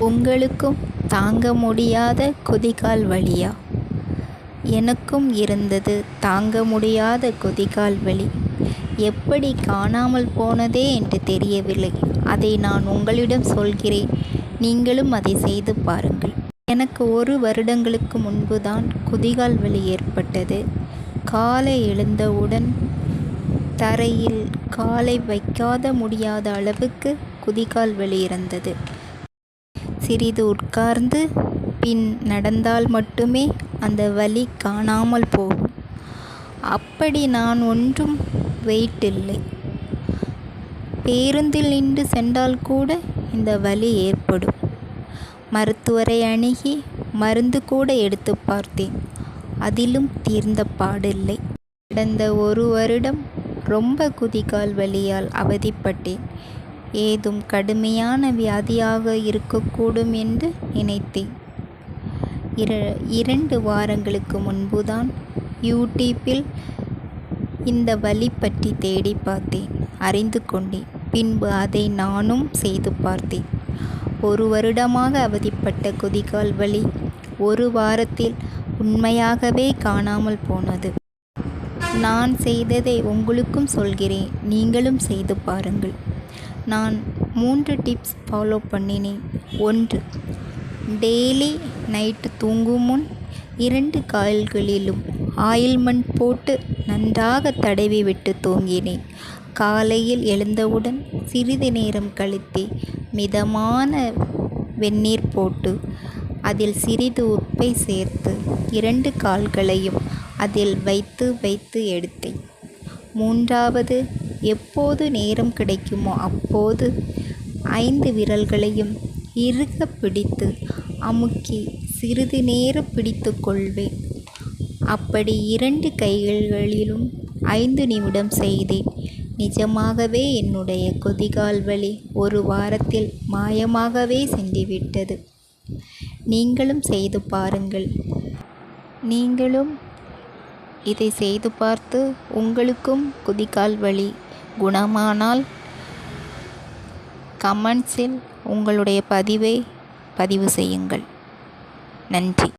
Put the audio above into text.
உங்களுக்கும் தாங்க முடியாத குதிகால் வலியா எனக்கும் இருந்தது தாங்க முடியாத குதிகால் வலி எப்படி காணாமல் போனதே என்று தெரியவில்லை. அதை நான் உங்களிடம் சொல்கிறேன். நீங்களும் அதை செய்து பாருங்கள். எனக்கு ஒரு வருடங்களுக்கு முன்புதான் குதிகால் வலி ஏற்பட்டது. காலை எழுந்தவுடன் தரையில் காலை வைக்காத முடியாத அளவுக்கு குதிகால் வலி இருந்தது. சிறிது உட்கார்ந்து பின் நடந்தால் மட்டுமே அந்த வலி காணாமல் போகும். அப்படி நான் ஒன்றும் வெயிட் இல்லை பேருந்தில் நின்று சென்றால் கூட இந்த வலி ஏற்படும். மருத்துவரை அணுகி மருந்து கூட எடுத்து பார்த்தேன். அதிலும் தீர்ந்த பாடில்லை. கடந்த ஒரு வருடம் ரொம்ப குதிகால் வலியால் அவதிப்பட்டேன். ஏதும் கடுமையான வியாதியாக இருக்கக்கூடும் என்று நினைத்தேன். இர இரண்டு வாரங்களுக்கு முன்புதான் யூடியூப்பில் இந்த வலி பற்றி தேடி பார்த்தேன். அறிந்து கொண்டேன். பின்பு அதை நானும் செய்து பார்த்தேன். ஒரு வருடமாக அவதிப்பட்ட குதிகால் வலி ஒரு வாரத்தில் உண்மையாகவே காணாமல் போனது. நான் செய்ததை உங்களுக்கும் சொல்கிறேன். நீங்களும் செய்து பாருங்கள். நான் மூன்று டிப்ஸ் ஃபாலோ பண்ணினேன். ஒன்று டெய்லி நைட்டு தூங்கும் முன் இரண்டு கால்களிலும் ஆயில்மெண்ட் போட்டு நன்றாக தடவி விட்டு தூங்கினேன். காலையில் எழுந்தவுடன் சிறிது நேரம் கழித்து மிதமான வெந்நீர் போட்டு அதில் சிறிது உப்பை சேர்த்து இரண்டு கால்களையும் அதில் வைத்து வைத்து எடுத்தேன். மூன்றாவது எப்போது நேரம் கிடைக்குமோ அப்போது ஐந்து விரல்களையும் இறுக பிடித்து அமுக்கி சிறிது நேரம் பிடித்து கொள்வேன். அப்படி இரண்டு கைகளிலும் ஐந்து நிமிடம் செய்தேன். நிஜமாகவே என்னுடைய குதிகால் வலி ஒரு வாரத்தில் மாயமாகவே சென்றுவிட்டது. நீங்களும் செய்து பாருங்கள். நீங்களும் இதை செய்து பார்த்து உங்களுக்கும் குதிகால் வலி குணமானால் கமெண்ட்ஸில் உங்களுடைய பதிவை பதிவு செய்யுங்கள். நன்றி.